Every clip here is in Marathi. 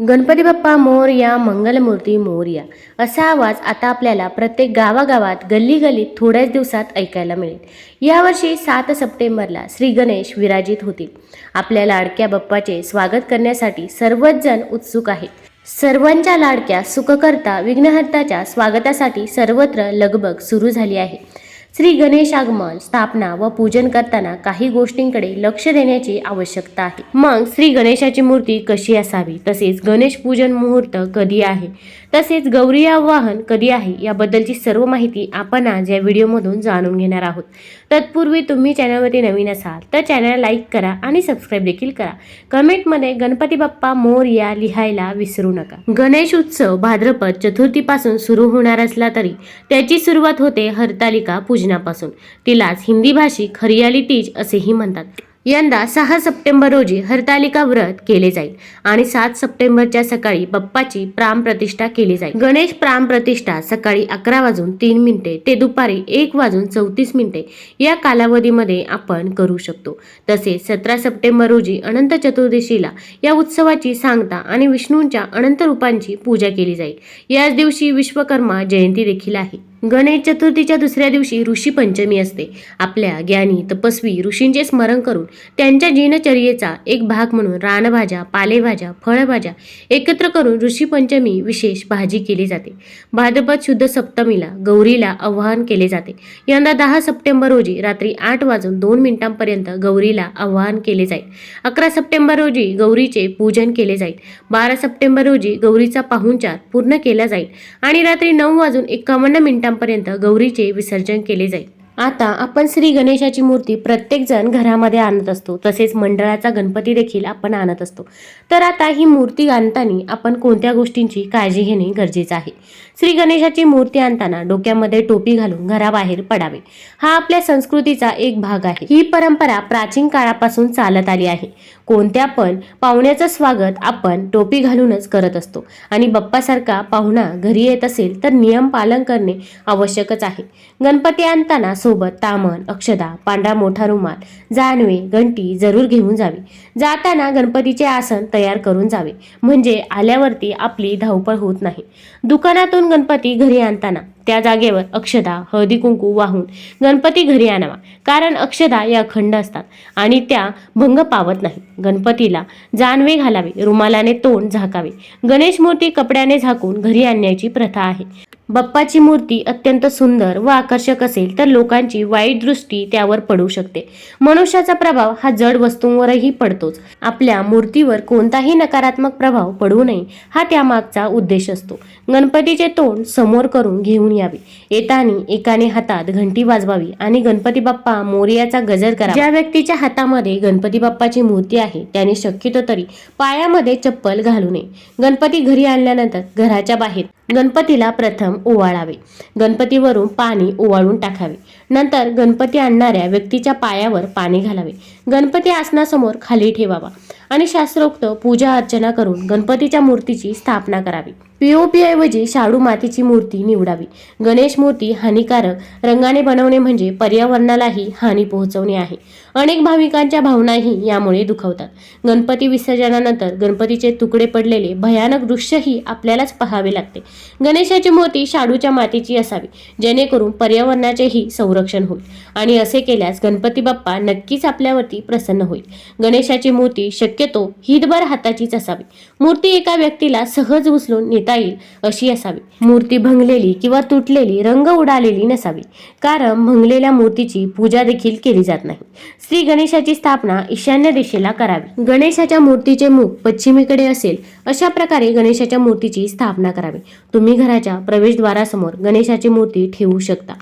गणपती बाप्पा मोरया मंगलमूर्ती मोरया असा आवाज आता आपल्याला प्रत्येक गावागावात गल्ली गल्लीत थोड्याच दिवसात ऐकायला मिळेल. यावर्षी सात सप्टेंबरला श्री गणेश विराजित होतील. आपल्या लाडक्या बाप्पाचे स्वागत करण्यासाठी सर्वच जण उत्सुक आहेत. सर्वांच्या लाडक्या सुखकर्ता विघ्नहर्ताच्या स्वागतासाठी सर्वत्र लगबग सुरू झाली आहे. श्री गणेश आगमन स्थापना व पूजन करताना काही गोष्टींकडे लक्ष देण्याची आवश्यकता आहे. मग श्री गणेशाची मूर्ती कशी असावी? तसेच गणेश पूजन मुहूर्त कधी आहे? तसेच गौरी आवाहन कधी आहे? याबद्दलची सर्व माहिती आपण आज या व्हिडिओमधून जाणून घेणार आहोत. तत्पूर्वी तुम्ही चॅनलवरती नवीन असाल तर चॅनल लाईक करा आणि सबस्क्राईब देखील करा. कमेंटमध्ये गणपती बाप्पा मोर या लिहायला विसरू नका. गणेश उत्सव भाद्रपद चतुर्थीपासून सुरू होणार असला तरी त्याची सुरुवात होते हरतालिका पूजनापासून तिलाच हिंदी भाषिक हरियाली तीज असेही म्हणतात. यंदा सहा सप्टेंबर रोजी हरतालिका व्रत केले जाईल आणि सात सप्टेंबरच्या सकाळी बाप्पाची प्राम प्रतिष्ठा केली जाईल. गणेश प्राम प्रतिष्ठा सकाळी अकरा वाजून तीन मिनिटे ते दुपारी एक वाजून चौतीस मिनिटे या कालावधीमध्ये आपण करू शकतो. तसेच सतरा सप्टेंबर रोजी अनंत चतुर्दशीला या उत्सवाची सांगता आणि विष्णूंच्या अनंत रूपांची पूजा केली जाईल. याच दिवशी विश्वकर्मा जयंती देखील आहे. गणेश चतुर्थीच्या दुसऱ्या दिवशी ऋषी पंचमी असते. आपल्या ज्ञानी तपस्वी ऋषींचे स्मरण करून त्यांच्या जीनचर्येचा एक भाग म्हणून रानभाज्या पालेभाज्या फळभाज्या एकत्र करून ऋषी पंचमी विशेष भाजी केली जाते. भाद्रपद शुद्ध सप्तमीला गौरीला आवाहन केले जाते. यंदा दहा सप्टेंबर रोजी रात्री आठ वाजून दोन मिनिटांपर्यंत गौरीला आवाहन केले जाईल. अकरा सप्टेंबर रोजी गौरीचे पूजन केले जाईल. बारा सप्टेंबर रोजी गौरीचा पाहुणचार पूर्ण केला जाईल. आणि रात्री नऊ वाजून एकावन्न मिनिटांपर्यंत गौरीचे विसर्जन केले जाईल आता आपण श्री गणेशाची मूर्ती प्रत्येकजण घरामध्ये आणत असतो. तसेच मंडळाचा गणपती देखील आपण आणत असतो. तर आता ही मूर्ती आणताना आपण कोणत्या गोष्टींची काळजी घेणे गरजेचं आहे? श्री गणेशाची मूर्ती आणताना डोक्यामध्ये टोपी घालून घराबाहेर पडावे. हा आपल्या संस्कृतीचा एक भाग आहे. ही परंपरा प्राचीन काळापासून चालत आली आहे. कोणत्या पण पाहुण्याचं स्वागत आपण टोपी घालूनच करत असतो. आणि बाप्पासारखा पाहुणा घरी येत असेल तर नियम पालन करणे आवश्यकच आहे. गणपती आणताना सोबत तामण अक्षदा पांढरा मोठा रुमाल जानवे घंटी जरूर घेऊन जावी. जाताना गणपतीचे आसन तयार करून जावे. म्हणजे आल्यावरती आपली धावपळ होत नाही. दुकानातून गणपती घरी आणताना त्या जागेवर अक्षदा हळदी कुंकू वाहून गणपती घरी आणावा. कारण अक्षदा या अखंड असतात आणि त्या भंग पावत नाही. गणपतीला जानवे घालावे रुमालाने तोंड झाकावे. गणेश मूर्ती कपड्याने झाकून घरी आणण्याची प्रथा आहे. बाप्पाची मूर्ती अत्यंत सुंदर व आकर्षक असेल तर लोकांची वाईट दृष्टी त्यावर पडू शकते. मनुष्याचा प्रभाव हा जड वस्तूंवरही पडतोच. आपल्या मूर्तीवर कोणताही नकारात्मक प्रभाव पडू नये हा त्यामागचा उद्देश असतो. गणपतीचे तोंड समोर करून घेऊन यावे. येताना एकाने हातात घंटी वाजवावी आणि गणपती बाप्पा मोर्याचा गजर करा ज्या व्यक्तीच्या हातामध्ये गणपती बाप्पाची मूर्ती आहे त्याने शक्यतो तरी पायामध्ये चप्पल घालू नये. गणपती घरी आणल्यानंतर घराच्या बाहेर गणपतीला प्रथम ओवाळावे. गणपतीवरून पाणी ओवाळून टाकावे. नंतर गणपती आणणाऱ्या व्यक्तीच्या पायावर पाणी घालावे. गणपती आसनासमोर खाली ठेवावा आणि शास्त्रोक्त पूजा अर्चना करून गणपतीच्या मूर्तीची स्थापना करावी. पीओपी ऐवजी शाडू मातीची मूर्ती निवडावी. गणेश मूर्ती हानिकारक रंगाने बनवणे म्हणजे पर्यावरणालाही हानी पोहोचवणे आहे. अनेक भाविकांच्या भावनाही यामुळे दुखवतात. गणपती विसर्जनानंतर गणपतीचे तुकडे पडलेले भयानक दृश्यही आपल्यालाच पाहावे लागते. गणेशाची मूर्ती शाडूच्या मातीची असावी जेणेकरून पर्यावरणाचेही संरक्षण होईल. आणि असे केल्यास गणपती बाप्पा नक्कीच आपल्यावरती प्रसन्न होईल. गणेशाची मूर्ती शक्यतो हितभर हाताचीच असावी. मूर्ती एका व्यक्तीला सहज उचलून नेता येईल अशी असावी. मूर्ती भंगलेली किंवा तुटलेली रंग उडालेली नसावी. कारण भंगलेल्या मूर्तीची पूजा देखील केली जात नाही. श्री गणेशाची स्थापना ईशान्य दिशेला करावी. गणेशाच्या मूर्तीचे मुख पश्चिमेकडे असेल अशा प्रकारे गणेशाच्या मूर्तीची स्थापना करावी. तुम्ही घराच्या प्रवेशद्वारासमोर गणेशाची मूर्ती ठेवू शकता.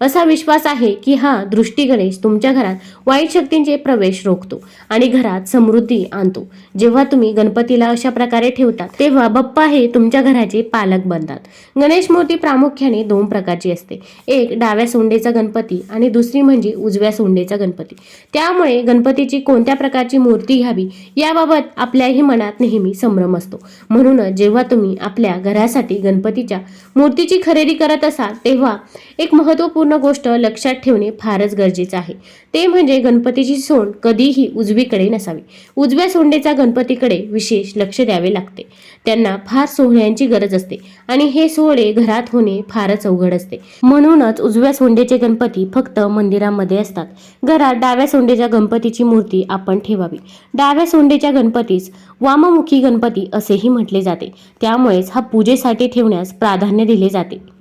असा विश्वास आहे की हा दृष्टी गणेश तुमच्या घरात वाईट शक्तींचे प्रवेश रोखतो आणि घरात समृद्धी आणतो. जेव्हा तुम्ही गणपतीला अशा प्रकारे ठेवतात तेव्हा बाप्पा हे तुमच्या घराचे पालक बनतात. गणेश मूर्ती प्रामुख्याने दोन प्रकारची असते. एक डाव्या सोंडेचा गणपती आणि दुसरी म्हणजे उजव्या सोंडेचा गणपती. त्यामुळे गणपतीची कोणत्या प्रकारची मूर्ती घ्यावी याबाबत आपल्याही मनात नेहमी संभ्रम असतो. म्हणूनच जेव्हा तुम्ही आपल्या घरासाठी गणपतीच्या मूर्तीची खरेदी करत असाल तेव्हा एक महत्त्वपूर्ण गोष्ट लक्षात ठेवणे फारच गरजेचं आहे. ते म्हणजे गणपतीची सोंड कधीही उजवीकडे नसावी. उजव्या सोंडेचा गणपतीकडे विशेष लक्ष द्यावे लागते. त्यांना फार सोहळ्यांची गरज असते आणि हे सोहळे घरात होणे फारच अवघड असते. म्हणूनच उजव्या सोंडेचे गणपती फक्त मंदिरामध्ये असतात. घरात डाव्या सोंडेच्या गणपतीची मूर्ती आपण ठेवावी. डाव्या सोंडेच्या गणपतीस वाममुखी गणपती असेही म्हटले जाते. त्यामुळेच हा पूजेसाठी ठेवण्यास प्राधान्य दिले जाते.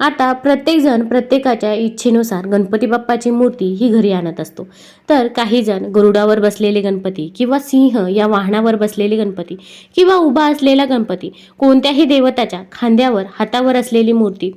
आता प्रत्येकजण प्रत्येकाच्या इच्छेनुसार गणपती बाप्पाची मूर्ती ही घरी आणत असतो. तर काही जण गरुडावर बसलेले गणपती किंवा सिंह या वाहनावर बसलेले गणपती किंवा उभा असलेला गणपती कोणत्याही देवताच्या खांद्यावर हातावर असलेली मूर्ती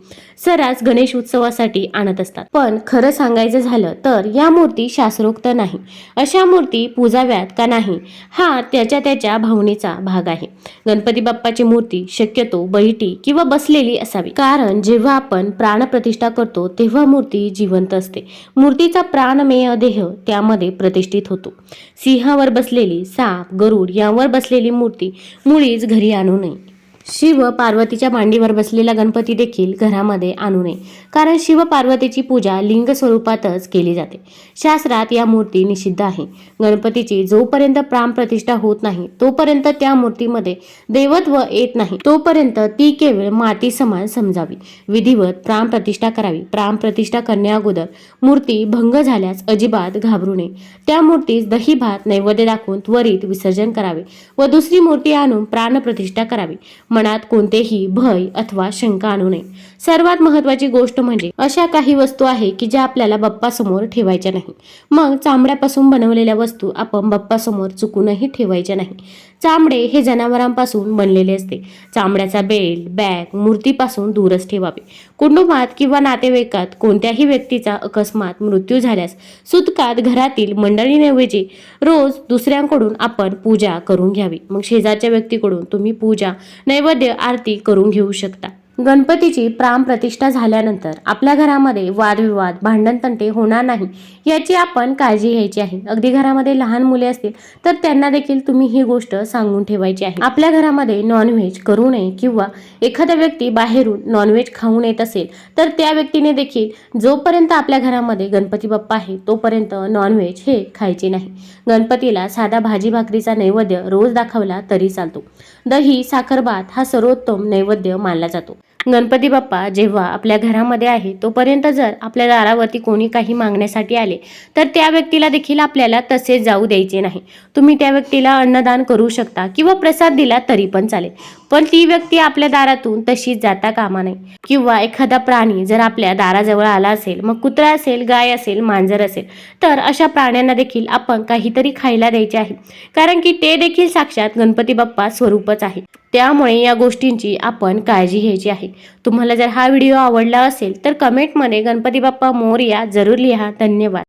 सरास गणेश उत्सवासाठी आणत असतात. पण खरं सांगायचं झालं तर या मूर्ती शास्त्रोक्त नाही. अशा मूर्ती पूजाव्यात का नाही? हा त्याच्या त्याच्या भावनेचा भाग आहे. गणपती बाप्पाची मूर्ती शक्यतो बैठी किंवा बसलेली असावी. कारण जेव्हा आपण आपण प्राणप्रतिष्ठा करतो तेव्हा मूर्ती जिवंत असते. मूर्तीचा प्राणमेय देह त्यामध्ये प्रतिष्ठित होतो. सिंहावर बसलेली साप गरुड यावर बसलेली मूर्ती मुळीच घरी आणू नये. शिव पार्वतीच्या मांडीवर बसलेला गणपती देखील घरामध्ये आणू नये. कारण शिव पार्वतीची पूजा लिंग स्वरूपातच केली जाते. शास्त्रात या मूर्ती निषिद्ध आहे. गणपतीची जोपर्यंत प्राण प्रतिष्ठा होत नाही तोपर्यंत त्या मूर्तीमध्ये देवत्व येत नाही. तोपर्यंत ती केवळ माती समान समजावी. विधिवत प्राण प्रतिष्ठा करावी. प्राणप्रतिष्ठा करण्या अगोदर मूर्ती भंग झाल्यास अजिबात घाबरू नये. त्या मूर्तीस दही भात नैवेद्य दाखवून त्वरित विसर्जन करावे व दुसरी मूर्ती आणून प्राणप्रतिष्ठा करावी. मनात कोणतेही भय अथवा शंका आणू नये. सर्वात महत्वाची गोष्ट म्हणजे अशा काही वस्तू आहे की ज्या आपल्याला बाप्पासमोर ठेवायच्या नाही. मग चामड्यापासून बनवलेल्या वस्तू आपण बाप्पासमोर चुकूनही ठेवायच्या नाही. चामडे हे जनावरांपासून बनलेले असते. चामड्याचा बेल बॅग मूर्तीपासून दूरच ठेवावे. कुटुंबात किंवा नातेवाईकात कोणत्याही व्यक्तीचा अकस्मात मृत्यू झाल्यास सुतकात घरातील मंडळींऐवजी रोज दुसऱ्यांकडून आपण पूजा करून घ्यावी. मग शेजारच्या व्यक्तीकडून तुम्ही पूजा नैवेद्य आरती करून घेऊ शकता. गणपतीची प्राम प्रतिष्ठा झाल्यानंतर आपल्या घरामध्ये वादविवाद भांडणतंटे होणार नाही याची आपण काळजी घ्यायची आहे. अगदी घरामध्ये लहान मुले असतील तर त्यांना देखील तुम्ही ही गोष्ट सांगून ठेवायची आहे. आपल्या घरामध्ये नॉनव्हेज करू नये किंवा एखादा व्यक्ती बाहेरून नॉनव्हेज खाऊन येत असेल तर त्या व्यक्तीने देखील जोपर्यंत आपल्या घरामध्ये गणपती बाप्पा आहे तोपर्यंत नॉनव्हेज हे खायचे नाही. गणपतीला साधा भाजी भाकरीचा नैवेद्य रोज दाखवला तरी चालतो. दही साखरभात हा सर्वोत्तम नैवेद्य मानला जातो. गणपती बाप्पा जेव्हा आपल्या घरामध्ये आहे तोपर्यंत जर आपल्या दारावरती कोणी काही मागण्यासाठी आले तर त्या व्यक्तीला देखील आपल्याला तसे जाऊ द्यायचे नाही. तुम्ही त्या व्यक्तीला अन्नदान करू शकता किंवा प्रसाद दिला तरी पण चालेल. पण ती व्यक्ती आपल्या दारातून तशीच जाता कामा नये. किंवा एखादा प्राणी जर आपल्या दाराजवळ आला असेल मग कुत्रा असेल गाय असेल मांजर असेल तर अशा प्राण्यांना देखील आपण काहीतरी खायला द्यायचे आहे. कारण की ते देखील साक्षात गणपती बाप्पा स्वरूपच आहे त्यामुळे या गोष्टींची आपण काळजी घ्यायची आहे. तुम्हाला जर हा व्हिडिओ आवडला असेल तर कमेंटमध्ये गणपती बाप्पा मोरया जरूर लिहा. धन्यवाद.